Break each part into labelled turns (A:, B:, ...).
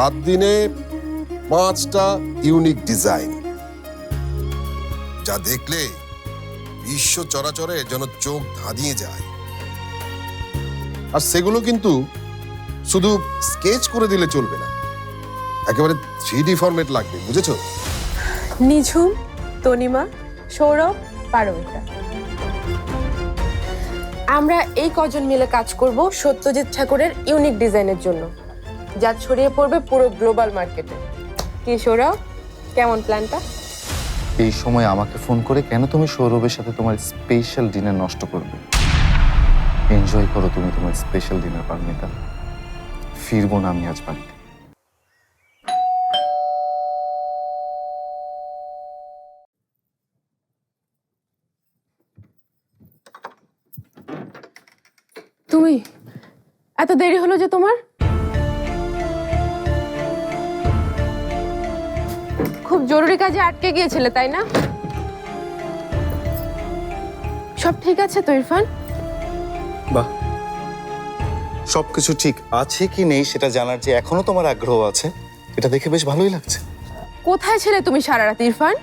A: সাত দিনে পাঁচটা ইউনিক ডিজাইন। যা দেখলে বিশ্ব চরাচরে যেন চোখ ধাঁধিয়ে যায়। আর সেগুলো কিন্তু শুধু স্কেচ করে দিলে চলবে না। একেবারে থ্রি ফরম্যাট লাগবে, বুঝেছ?
B: নিঝুম, তনিমা, সৌরভ, পারমিতা। আমরা এই কজন মিলে কাজ করব সত্যজিৎ ঠাকুরের ইউনিক ডিজাইনের জন্য। যা ছড়িয়ে পড়বে পুরো গ্লোবাল মার্কেটে কি সৌরভ? কেমন প্ল্যানটা
C: এই সময় আমাকে ফোন করে কেন তুমি সৌরভের সাথে তোমার স্পেশাল ডিনার নষ্ট করবে? এনজয় করো তুমি তোমার স্পেশাল ডিনার পারমিতা। ফিরবো না আমি আজ বাড়িতে।
B: তুমি এত দেরি হলো যে তোমার? খুব জরুরি কাজে আটকে গিয়েছিলে তাই না? সব ঠিক আছে তো ইরফান?
C: বাহ। সবকিছু ঠিক আছে কি নেই সেটা জানার যে এখনও তোমার আগ্রহ আছে এটা দেখে বেশ ভালোই লাগছে।
B: কোথায় ছিলে তুমি সারা রাত ইরফান?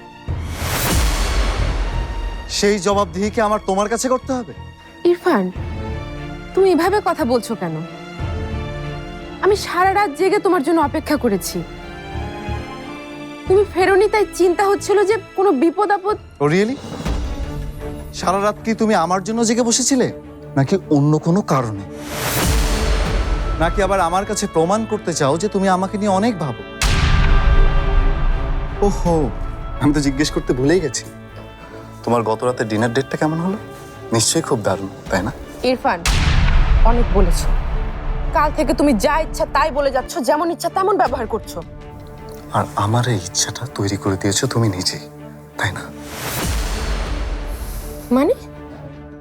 C: সেই জবাব দিয়ে কি আমার তোমার কাছে করতে হবে।
B: ইরফান তুমি এভাবে কথা বলছো কেন? আমি সারা রাত জেগে তোমার জন্য অপেক্ষা করেছি। তুমি ফেরোনি তাই চিন্তা হচ্ছিল যে কোনো বিপদ আপদ
C: ও রিয়েলি সারা রাত কি তুমি আমার জন্য জেগে বসেছিলে? নাকি অন্য কোনো কারণে? নাকি আবার আমার কাছে প্রমাণ করতে চাও যে তুমি আমাকে নিয়ে অনেক ভাবো? ওহো আমি তো জিজ্ঞেস করতে ভুলেই গেছি। তোমার গত রাতে ডিনার ডেটটা কেমন হলো? নিশ্চয়ই খুব দারুণ তাই না?
B: ইরফান অনেক বলেছ। কাল থেকে তুমি যা ইচ্ছা তাই বলে যাচ্ছ যেমন ইচ্ছা তেমন ব্যবহার করছ।
C: আর আমার এই ইচ্ছাটা তৈরি করে দিয়েছ তুমি নিজে তাই না?
B: মানে?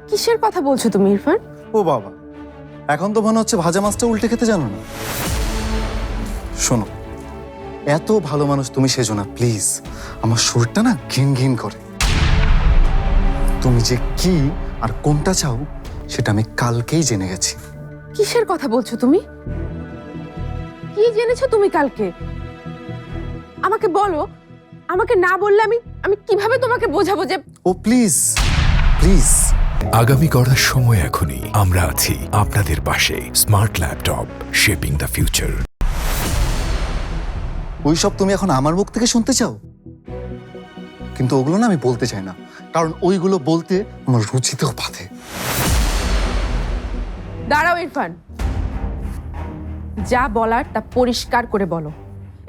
B: কিসের কথা বলছো তুমি ইরফান?
C: ও বাবা এখন তো মনে হচ্ছে ভাজা মাছটা উল্টে খেতে জানো না। শোনো এত ভালো মানুষ তুমি সেজো না প্লিজ। আমার সুরটা না ঘিন ঘিন করে। তুমি যে কি আর কোনটা চাও সেটা আমি কালকেই জেনে গেছি।
B: কিসের কথা বলছো তুমি? কি জেনেছো তুমি কালকে? আমাকে বলো আমাকে না বললে আমি আমি কীভাবে তোমাকে বোঝাবো যে
C: ও প্লিজ প্লিজ।
D: আগামী গড়ার সময় এখনই আমরা আছি আপনাদের পাশে। Smart laptop shaping the future.
C: ওইসব তুমি এখন আমার মুখ থেকে শুনতে চাও? কিন্তু ওগুলো না আমি বলতে চাই না। কারণ ওইগুলো বলতে আমার রুচিতেও বাধে।
B: দাঁড়াও ইরফান। যা বলার তা পরিষ্কার করে বলো।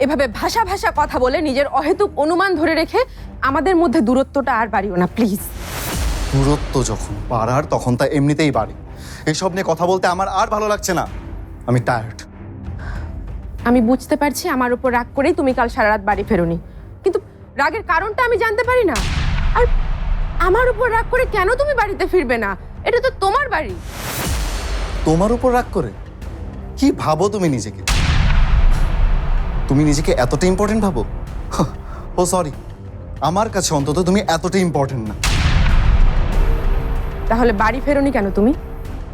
B: এভাবে ভাষা ভাষা কথা বলে নিজের অহেতুক অনুমান ধরে রেখে আমাদের মধ্যে দূরত্বটা আর বাড়িও না প্লিজ
C: দূরত্ব যখন বাড়ার তখন তা এমনিতেই বাড়ে। এসব নিয়ে কথা বলতে আমার আর ভালো লাগছে না। আমি টায়ার্ড
B: আমি বুঝতে পারছি আমার উপর রাগ করেই তুমি কাল সারা রাত বাড়ি ফেরোনি। কিন্তু রাগের কারণটা আমি জানতে পারি না। আর আমার উপর রাগ করে কেন তুমি বাড়িতে ফিরবে না? এটা তো তোমার বাড়ি।
C: তোমার উপর রাগ করে? কি ভাবো তুমি নিজেকে? তুমি নিজেকে এতটা ইম্পর্টেন্ট ভাবো? ও সরি আমার কাছে অন্তত তুমি এতটা ইম্পর্টেন্ট না।
B: তাহলে বাড়ি ফেরোনি কেন তুমি?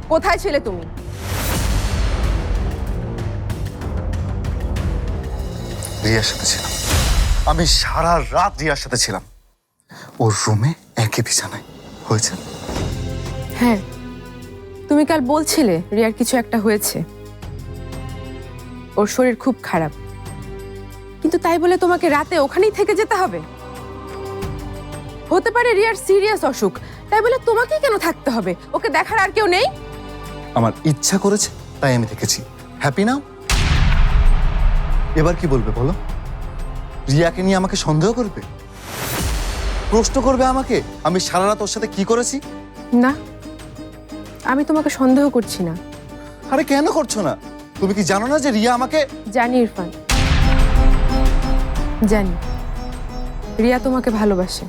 B: কোথায় ছিলে তুমি?
C: রিয়ার সাথে ছিলাম। আমি সারা রাত রিয়ার সাথে ছিলাম। ওর রুমে একই বিছানায়। হয়েছে?
B: হ্যাঁ। তুমি কাল বলছিলে রিয়ার কিছু একটা হয়েছে। ওর শরীর খুব খারাপ। কিন্তু তাই বলে তোমাকে রাতে ওখানেই থেকে যেতে হবে। হতে পারে রিয়ার সিরিয়াস অসুখ তাই বলে তোমাকেই কেন থাকতে হবে? ওকে দেখার আর কেউ নেই?
C: আমার ইচ্ছা করেছে তাই আমি দেখেছি। হ্যাপি নাও এবার কি বলবে বলো? রিয়াকে নিয়ে আমাকে সন্দেহ করবে? প্রশ্ন করবে আমাকে আমি সারা রাত ওর সাথে কি করেছি?
B: না আমি তোমাকে সন্দেহ করছি না।
C: আরে কেন করছ না? তুমি কি জানো না যে রিয়া আমাকে
B: জানি ইরফান। জানি। রিয়া তোমাকে ভালোবাসে।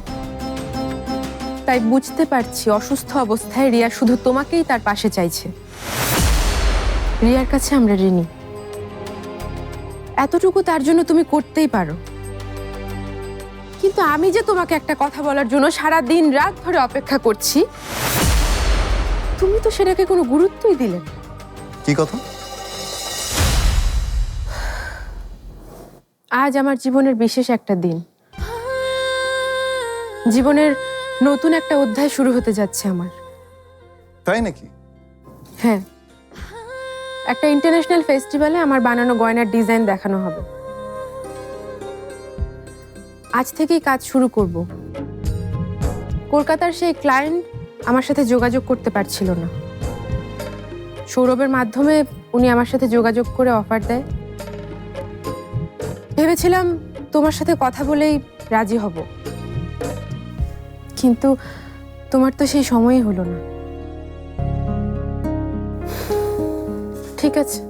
B: তাই বুঝতে পারছি অসুস্থ অবস্থায় রিয়া শুধু তোমাকেই তার পাশে চাইছে। রিয়ার কাছে আমরা ঋণী। এতটুকু তার জন্য তুমি করতেই পারো। কিন্তু আমি যে তোমাকে একটা কথা বলার জন্য সারা দিন রাত ধরে অপেক্ষা করছি, তুমি তো সেটাকে কোনো গুরুত্বই দিলে না।
C: কি কথা?
B: আজ আমার জীবনের বিশেষ একটা দিন। জীবনের নতুন একটা অধ্যায় শুরু হতে যাচ্ছে আমার।
C: তাই নাকি?
B: হ্যাঁ। একটা ইন্টারন্যাশনাল ফেস্টিভ্যালে আমার বানানো গয়নার ডিজাইন দেখানো হবে। আজ থেকেই কাজ শুরু করব। কলকাতার সেই ক্লায়েন্ট আমার সাথে যোগাযোগ করতে পারছিল না। সৌরভের মাধ্যমে উনি আমার সাথে যোগাযোগ করে অফার দেয়। ভেবেছিলাম তোমার সাথে কথা বলেই রাজি হব। কিন্তু তোমার তো সেই সময়ই হলো না। ঠিক আছে।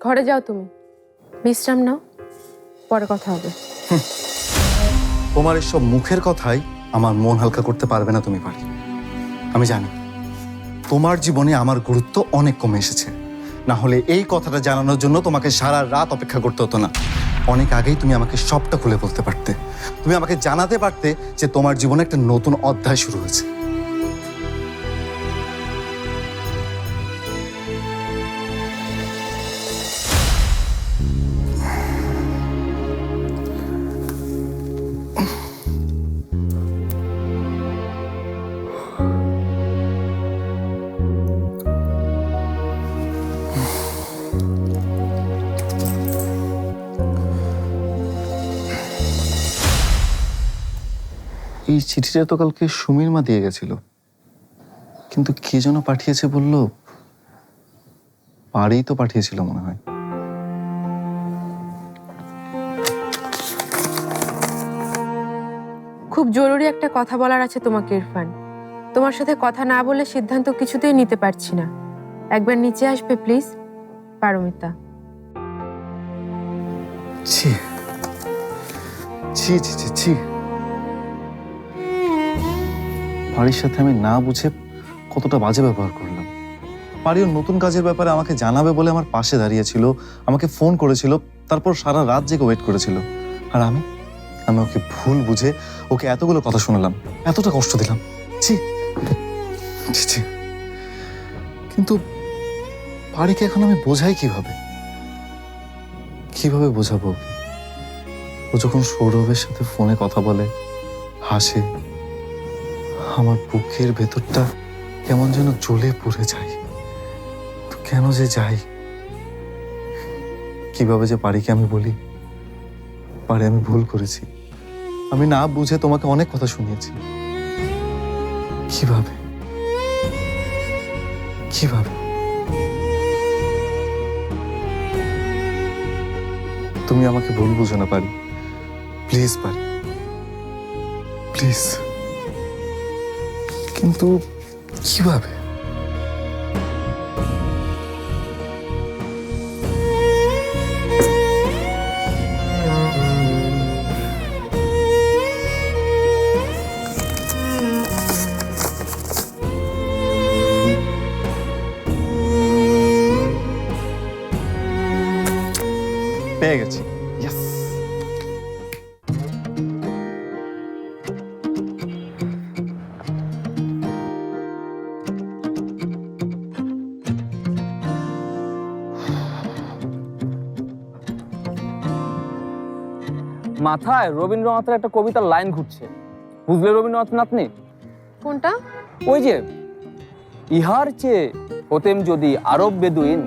B: ঘরে যাও তুমি। বিশ্রাম নাও। পরে কথা হবে।
C: তোমার এসব মুখের কথাই আমার মন হালকা করতে পারবে না তুমি পারি আমি জানি। তোমার জীবনে আমার গুরুত্ব অনেক কমে এসেছে। না হলে এই কথাটা জানানোর জন্য তোমাকে সারা রাত অপেক্ষা করতে হতো না। অনেক আগেই তুমি আমাকে সবটা খুলে বলতে পারতে। তুমি আমাকে জানাতে পারতে যে তোমার জীবনে একটা নতুন অধ্যায় শুরু হয়েছে। এই চিঠিটা তো কালকে সুমির মা দিয়ে গেছিল। কিন্তু কে যেন পাঠিয়েছে বলল বাড়িই তো পাঠিয়েছিল মনে হয়।
B: খুব জরুরি একটা কথা বলার আছে তোমাকে ইরফান। তোমার সাথে কথা না বলে সিদ্ধান্ত কিছুতেই নিতে পারছি না। একবার নিচে আসবে প্লিজ। পারমিতা।
C: ছি ছি ছি ছি। বাড়ির সাথে আমি না বুঝে কতটা বাজে ব্যবহার করলাম। বাড়ির নতুন কাজের ব্যাপারে আমাকে জানাবে বলে আমার পাশে দাঁড়িয়েছিল আমাকে ফোন করেছিল তারপর সারা রাত জেগে ওয়েট করেছিল। আর আমি? আমি ওকে ভুল বুঝে ওকে এতগুলো কথা শোনালাম এতটা কষ্ট দিলাম। ছি। ছি, কিন্তু বাড়িকে এখন আমি বোঝাই কীভাবে? কীভাবে বোঝাবো ও যখন সৌরভের সাথে ফোনে কথা বলে হাসে আমার বুকের ভেতরটা কেমন যেন জ্বলে পুড়ে যায়। তো কেন যে যাই? কীভাবে যে পারিকে আমি বলি? পারে আমি ভুল করেছি। আমি না বুঝে তোমাকে অনেক কথা শুনিয়েছি। কীভাবে? কীভাবে? তুমি আমাকে ভুল বুঝো না, পারি। প্লিজ পারি। প্লিজ। কিন্তু কীভাবে
E: মাথায় রবীন্দ্রনাথের একটা কবিতার লাইন ঘুরছে। বুঝলে রবীন্দ্রনাথ নাতনি?
B: কোনটা?
E: ওই যে ইহার চেয়ে হতেম যদি আরব বেদুইন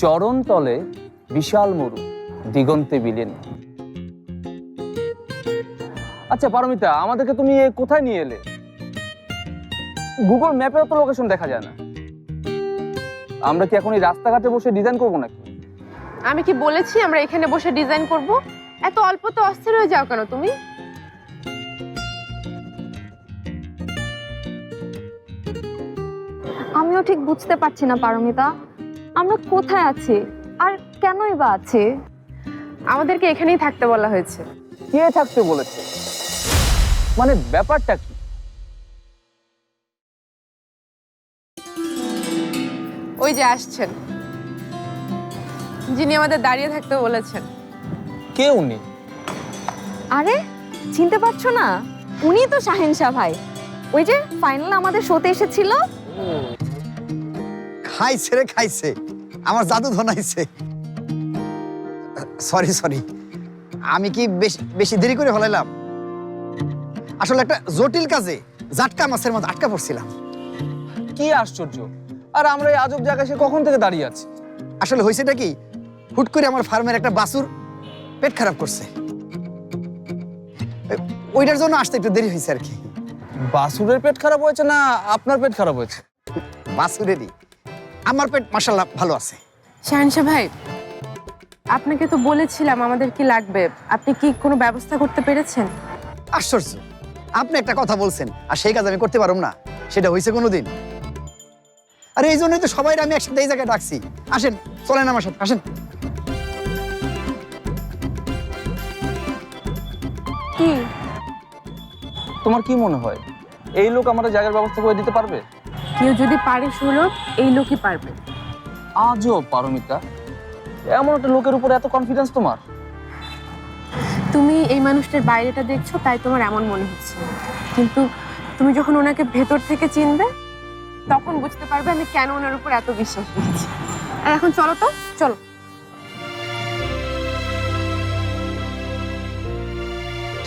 E: চরণ তলে বিশাল মরু দিগন্তে বিলীন। আচ্ছা পারমিতা আমাদেরকে তুমি কোথায় নিয়ে এলে? গুগল ম্যাপেও তো লোকেশন দেখা যায় না। আমরা কি এখন এই রাস্তাঘাটে বসে ডিজাইন করব নাকি?
B: আমি কি বলেছি আমরা এখানে বসে ডিজাইন করব? এত অল্প তো অস্থির হয়ে যাও কেন তুমি?
F: আমিও ঠিক বুঝতে পারছি না পারমিতা। আমরা কোথায় আছি? আর কেনই বা আছি?
B: আমাদেরকে এখানেই থাকতে বলা হয়েছে।
E: কে থাকতে বলেছে? মানে ব্যাপারটা কি?
B: ওই যে আসছেন। যিনি আমাদের দাঁড়িয়ে থাকতে বলেছেন।
E: কে উনি?
F: আরে চিনতে পারছ না? উনি তো শাহিন শাহ ভাই। ওই যে ফাইনাল আমাদের শোতে এসেছিল।
G: খাইছে রে খাইছে। আমার জাদু ধনাইছে। সরি সরি আমি কি বেশি বেশি দেরি করে হলাইলাম আসলে একটা জটিল কাজে জাটকা মাছের মধ্যে আটকা পড়ছিলাম।
E: কি আশ্চর্য। আর আমরা এই আজব জায়গায় সে কখন থেকে দাঁড়িয়ে আছি?
G: আসলে হয়েছেটা কি? হুট করে আমার ফার্মের একটা বাছুর পেট খারাপ করছে। ওইটার জন্য আসতে একটু দেরি হয়েছে আর কি।
E: বাসুরের পেট খারাপ হয়েছে না আপনার পেট খারাপ হয়েছে?
G: বাছুরেরই। আমার পেট মাসাল্লাহ ভালো আছে।
B: শাহানশা ভাই আপনাকে তো বলেছিলাম আমাদের কি লাগবে। আপনি কি কোনো ব্যবস্থা করতে পেরেছেন?
G: আশ্চর্য। আপনি একটা কথা বলছেন আর সেই কাজ আমি করতে পারব না। সেটা হয়েছে কোনোদিন। আরে এই জন্যই তো সবাই আমি একসাথে এই জায়গায় ডাকছি। আসেন চলেন আমার সাথে আসেন।
B: কি?
E: তোমার কি মনে হয়? এই লোক আমাদের জায়গার ব্যবস্থা করে দিতে পারবে?
B: কেউ যদি পারে সুলভ এই লোকই পারবে।
E: আজও পারমিতা এমন একটা লোকের উপরে এত কনফিডেন্স তোমার?
B: তুমি এই মানুষটার বাইরেটা দেখছ তাই তোমার এমন মনে হচ্ছে। কিন্তু তুমি যখন ওনাকে ভেতর থেকে চিনবে তখন বুঝতে পারবে আমি কেন ওনার উপর এত বিশ্বাস রেখেছি। আর এখন চলো তো চলো।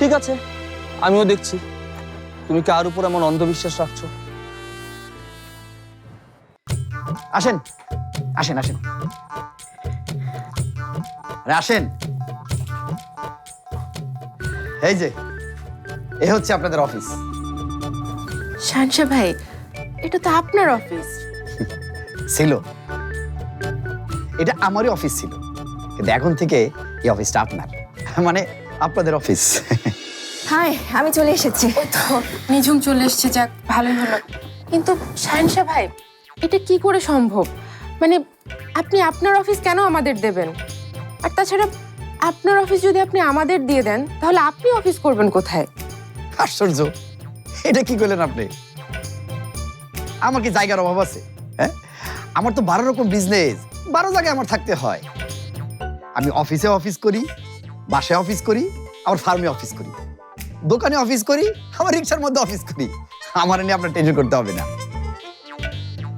E: ঠিক আছে আমিও দেখছি। তুমি কার উপর এমন অন্ধবিশ্বাস রাখছো?
G: আসেন আসেন আসেন। আসেন। এই যে এ হচ্ছে আপনাদের অফিস।
B: শানশা ভাই এটা তো আপনার অফিস।
G: ছিল। এটা আমারই অফিস ছিল। কিন্তু এখন থেকে এই অফিসটা আপনার। মানে আপনাদের অফিস
F: হাই আমি চলে এসেছি।
B: ওই তো নিঝুম চলে এসছে যাক ভালোই হলো। কিন্তু শানশা ভাই এটা কি করে সম্ভব? মানে আপনি আপনার অফিস কেন আমাদের দেবেন? আর তাছাড়া আপনার অফিস যদি আপনি আমাদের দিয়ে দেন তাহলে আপনি অফিস করবেন কোথায়?
G: আশ্চর্য। এটা কি করলেন আপনি? আমার কি জায়গার অভাব আছে? হ্যাঁ? আমার তো বারো রকম বিজনেস বারো জায়গায় আমার থাকতে হয়। আমি অফিসে অফিস করি বাসায় অফিস করি আবার ফার্মে অফিস করি। দোকানে অফিস করি আবার রিক্সার মধ্যে অফিস করি। আমার নিয়ে আপনার টেনশন করতে হবে না।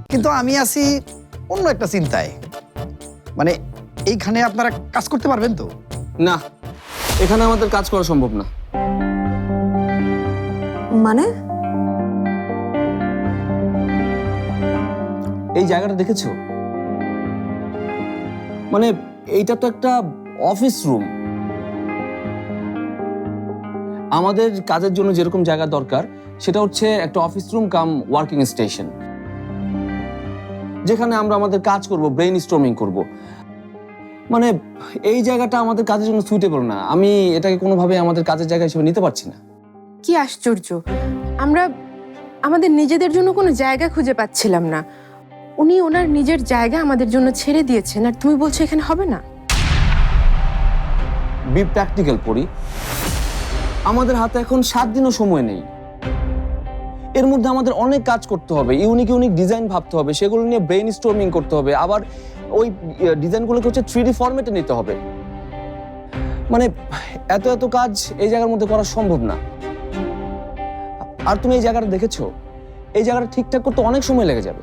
G: কিন্তু আমি আছি অন্য একটা চিন্তায়। মানে এইখানে আপনারা কাজ করতে পারবেন তো?
E: না এখানে আমাদের কাজ করা সম্ভব না।
F: মানে?
E: এই জায়গাটা দেখেছ? মানে এইটা তো একটা অফিস রুম আমাদের কাজের জন্য যেরকম জায়গা দরকার সেটা হচ্ছে একটা office room cum working station যেখানে আমরা আমাদের কাজ করব ব্রেইন স্টর্মিং করব। মানে এই জায়গাটা আমাদের কাজের জন্য সুইটেবল না। আমি এটাকে কোনোভাবে আমাদের কাজের জায়গা হিসেবে নিতে পারছি না।
B: কি আশ্চর্য! আমরা আমাদের নিজেদের জন্য কোনো জায়গা খুঁজে পাচ্ছিলাম না। উনি ওনার নিজের জায়গা আমাদের জন্য ছেড়ে দিয়েছেন আর তুমি বলছো এখানে হবে না?
E: বি প্র্যাকটিক্যাল করি আমাদের হাতে এখন সাত দিনও সময় নেই। এর মধ্যে আমাদের অনেক কাজ করতে হবে ইউনিক ইউনিক ডিজাইন ভাবতে হবে সেগুলো নিয়ে ব্রেইন স্টর্মিং করতে হবে আবার ওই ডিজাইনগুলোকে হচ্ছে থ্রি ডি ফরম্যাটে নিতে হবে। মানে এত এত কাজ এই জায়গার মধ্যে করা সম্ভব না। আর তুমি এই জায়গাটা দেখেছ? এই জায়গাটা ঠিকঠাক করতে অনেক সময় লেগে যাবে।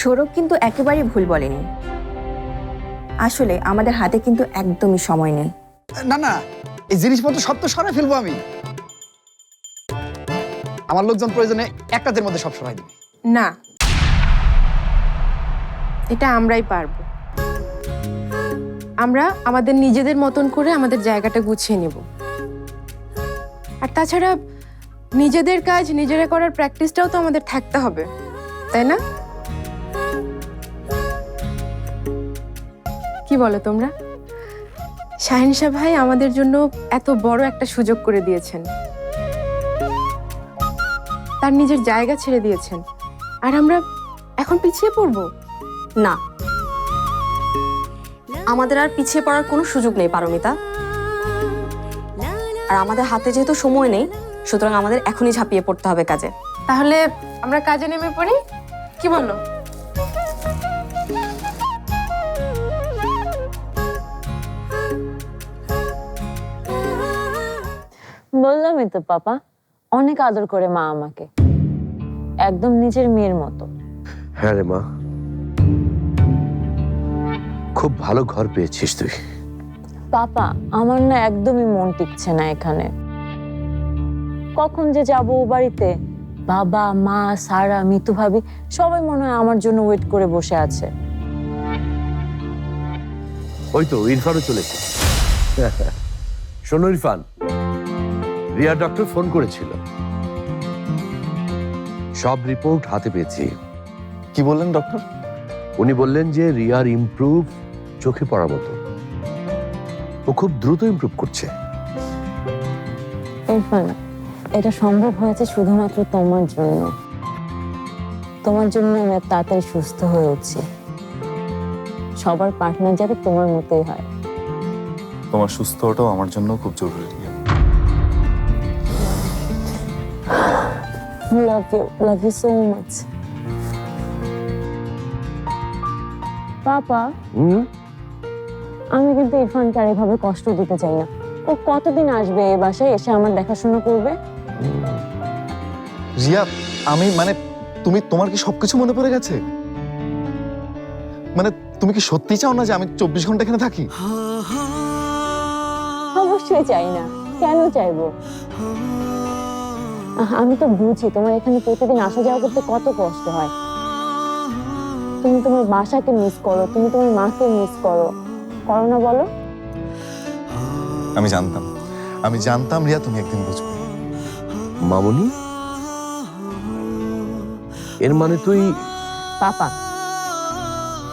F: সৌরভ কিন্তু একেবারেই ভুল বলেনি। আসলে আমাদের হাতে কিন্তু একদমই সময় নেই।
G: না না এই জিনিসপত্র সব তো সরাই ফেলব আমি। আমার লোকজন প্রয়োজনে এক মধ্যে সব সরাই দিবে।
B: না। এটা আমরাই পারব। আমরা আমাদের নিজেদের মতন করে আমাদের জায়গাটা গুছিয়ে নেব। আর তাছাড়া নিজেদের কাজ নিজেরা করার প্র্যাকটিসটাও তো আমাদের থাকতে হবে, তাই না? কি বলো তোমরা? শাহিনশা ভাই আমাদের জন্য এত বড় একটা সুযোগ করে দিয়েছেন। তার নিজের জায়গা ছেড়ে দিয়েছেন। আর আমরা এখন পিছিয়ে পড়ব?
F: না। আমাদের আর পিছিয়ে পড়ার কোনো সুযোগ নেই, পারমিতা। আর আমাদের হাতে যেহেতু সময় নেই, সুতরাং আমাদের এখনই ঝাঁপিয়ে পড়তে হবে কাজে।
B: তাহলে আমরা কাজে নেমে পড়ি? কি বলো
H: বললামই তো পাপা অনেক আদর করে মা আমাকে। একদম নিজের মেয়ের মতো।
I: হ্যাঁ রে মা। খুব ভালো ঘর পেয়েছিস তুই।
H: পাপা আমার না একদমই মন টিকছে না এখানে। কখন যে যাব ও বাড়িতে বাবা মা সারা মিতু ভাবি সবাই মনে হয় আমার জন্য ওয়েট করে বসে আছে।
I: ওই তো ইরফানও চলেছে। শোনো ইরফান। রিয়া ডক্টর ফোন করেছিল। সব রিপোর্ট হাতে পেয়েছি।
C: কি বললেন ডক্টর
I: উনি বললেন যে রিয়ার ইমপ্রুভ চোখে পড়ার মতো। ও খুব দ্রুত ইমপ্রুভ করছে।
H: ইরফান এটা সম্ভব হয়েছে শুধুমাত্র তোমার জন্য। তোমার জন্য আমি তাড়াতাড়ি সুস্থ হয়ে উঠছি। সবার পার্টনার যাতে তোমার মতোই হয়।
C: তোমার সুস্থ হওয়াটাও আমার জন্য খুব জরুরি।
H: Love you love you so much papa
I: hmm
H: আমি কিন্তু ইরফানকে আর এভাবে কষ্ট দিতে চাই না ও কতদিন আসবে এই বাসায় এসে আমার দেখাশোনা করবে
C: রিয়া আমি মানে তুমি তোমার কি সবকিছু মনে পড়ে গেছে মানে তুমি কি সত্যি চাও না যে আমি চব্বিশ ঘণ্টা এখানে থাকি
H: অবশ্যই চাই না কেন চাইব আমি তো বুঝি তোমার এখানে প্রতিদিন আসা যাওয়া করতে কত কষ্ট হয়। তুমি তোমার বাসাকে মিস করো তুমি তোমার মাকে মিস করো। করো না বলো।
C: আমি জানতাম। আমি জানতাম রিয়া তুমি একদিন বুঝবে।
I: মামনি? এর মানে তুই
H: পাপা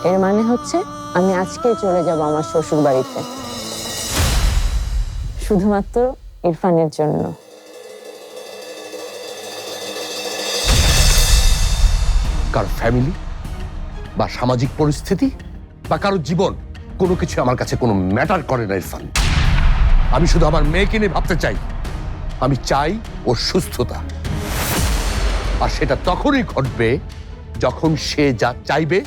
H: এর মানে হচ্ছে আমি আজকে চলে যাব আমার শ্বশুর বাড়িতে শুধুমাত্র ইরফানের জন্য।
I: কারও ফ্যামিলি বা সামাজিক পরিস্থিতি বা কারও জীবন কোনো কিছু আমার কাছে কোনো ম্যাটার করে না ইরফান। আমি শুধু আমার মেয়েকে নিয়ে ভাবতে চাই। আমি চাই ওর সুস্থতা। আর সেটা তখনই ঘটবে যখন সে যা চাইবে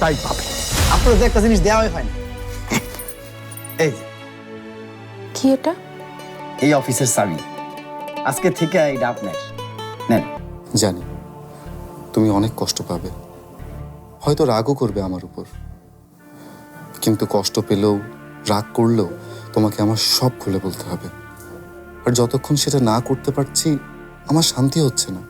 I: তাই পাবে।
G: আপনার তো একটা জিনিস দেওয়াই হয়নি? এই
B: কি এটা?
G: এই অফিসের চাবি আজকে থেকে এটা আপনার। নেন।
C: জানি। তুমি অনেক কষ্ট পাবে। হয়তো রাগও করবে আমার উপর। কিন্তু কষ্ট পেলেও, রাগ করলেও তোমাকে আমার সব খুলে বলতে হবে। আর যতক্ষণ সেটা না করতে পারছি, আমার শান্তি হচ্ছে না।